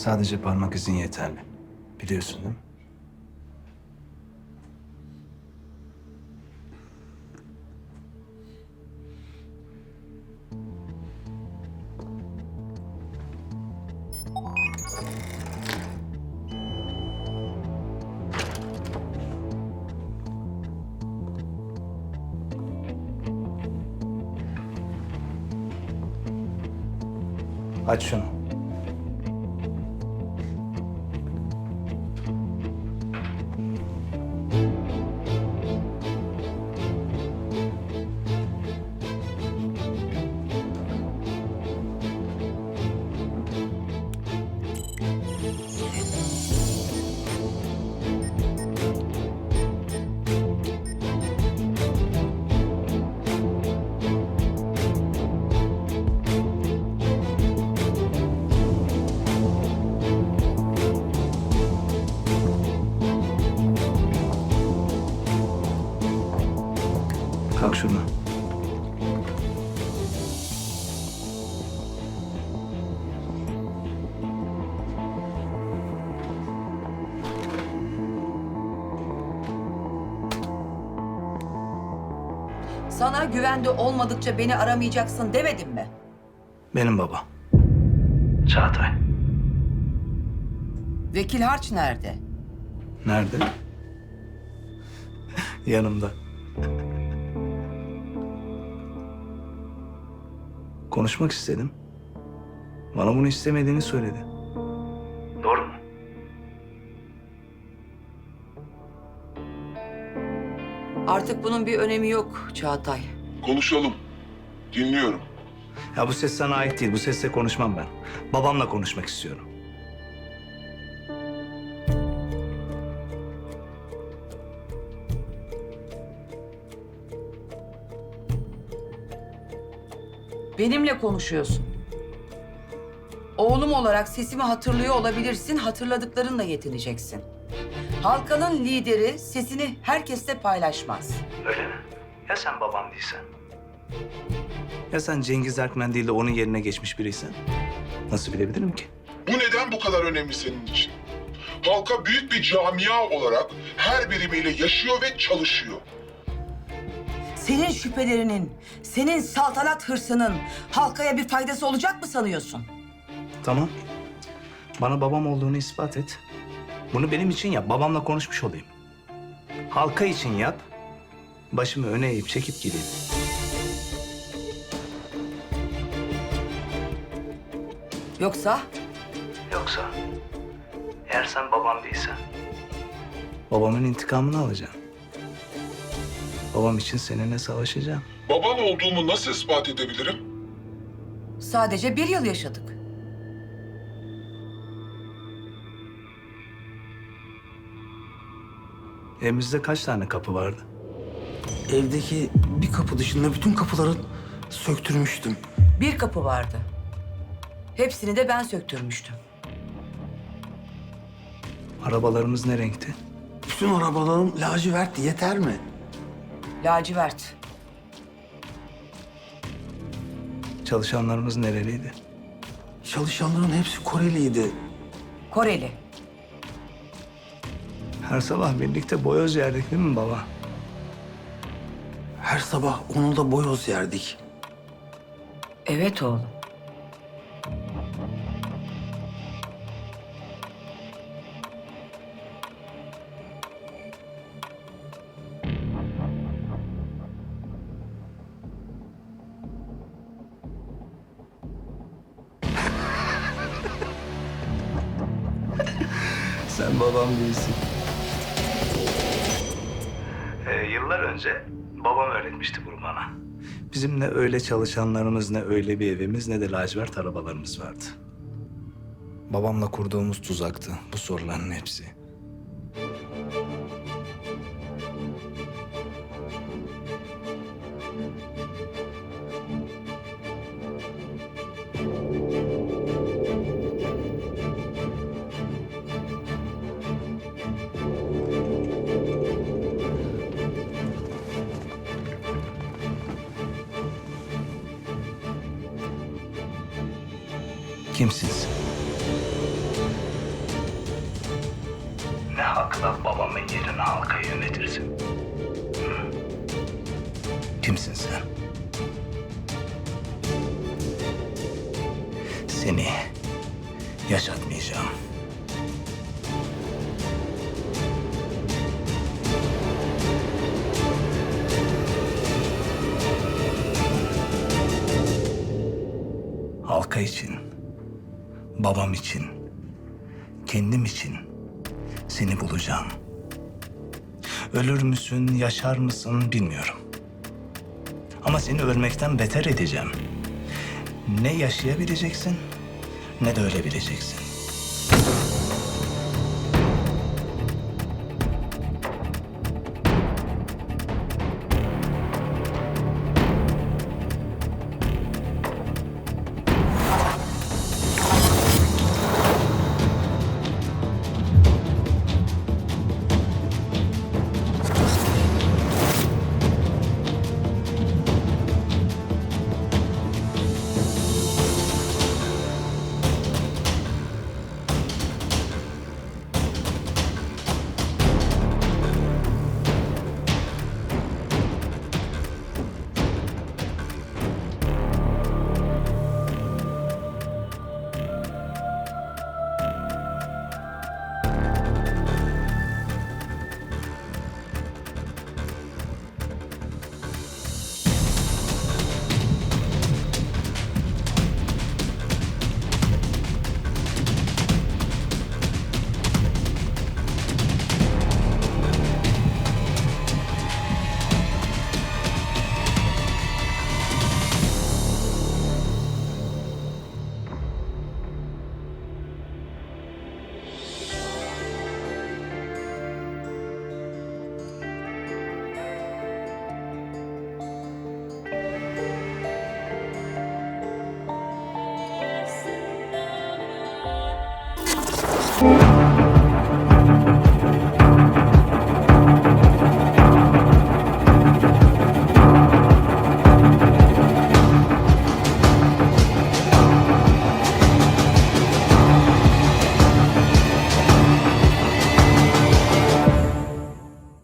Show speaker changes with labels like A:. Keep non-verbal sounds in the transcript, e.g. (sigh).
A: Sadece parmak izin yeterli. Biliyorsun değil mi? Aç şunu. Kalk şuradan.
B: Sana güvende olmadıkça beni aramayacaksın demedim mi?
A: Benim baba. Çağatay.
B: Vekil Harç nerede?
A: Nerede? (laughs) Yanımda. Konuşmak istedim. Bana bunu istemediğini söyledi. Doğru mu?
B: Artık bunun bir önemi yok Çağatay.
C: Konuşalım. Dinliyorum.
A: Ya bu ses sana ait değil. Bu sesle konuşmam ben. Babamla konuşmak istiyorum.
B: Benimle konuşuyorsun. Oğlum olarak sesimi hatırlıyor olabilirsin, hatırladıklarınla yetineceksin. Halkanın lideri sesini herkesle paylaşmaz.
A: Öyle mi? Ya sen babam değilsen? Ya sen Cengiz Erkmen değil de onun yerine geçmiş biriysen? Nasıl bilebilirim ki?
C: Bu neden bu kadar önemli senin için? Halka büyük bir camia olarak her birimiyle yaşıyor ve çalışıyor.
B: Senin şüphelerinin, senin saltanat hırsının halkaya bir faydası olacak mı sanıyorsun?
A: Tamam. Bana babam olduğunu ispat et. Bunu benim için yap. Babamla konuşmuş olayım. Halka için yap. Başımı öne eğip çekip gideyim.
B: Yoksa
A: Yoksa eğer sen babam değilsen babamın intikamını alacağım. Babam için seninle savaşacağım.
C: Baban olduğumu nasıl ispat edebilirim?
B: sadece bir yıl yaşadık.
A: Evimizde kaç tane kapı vardı?
D: Evdeki bir kapı dışında bütün kapıları söktürmüştüm.
B: Bir kapı vardı. Hepsini de ben söktürmüştüm.
A: Arabalarımız ne renkti?
D: Bütün arabalarım lacivertti yeter mi?
B: Lacivert.
A: Çalışanlarımız nereliydi?
D: Çalışanların hepsi Koreliydi.
B: Koreli.
A: Her sabah birlikte boyoz yerdik değil mi baba?
D: Her sabah onu da boyoz yerdik.
B: Evet oğlum.
A: Sen babam değilsin. Ee, yıllar önce babam öğretmişti bunu bana. Bizim ne öyle çalışanlarımız, ne öyle bir evimiz, ne de lacivert arabalarımız vardı. Babamla kurduğumuz tuzaktı bu soruların hepsi. Kimsiniz? Asla babamın yerine halkayı yönetirsin. Hı. Kimsin sen? Seni yaşatmayacağım. Halka için, babam için, kendim için seni bulacağım. Ölür müsün, yaşar mısın bilmiyorum. Ama seni ölmekten beter edeceğim. Ne yaşayabileceksin ne de ölebileceksin.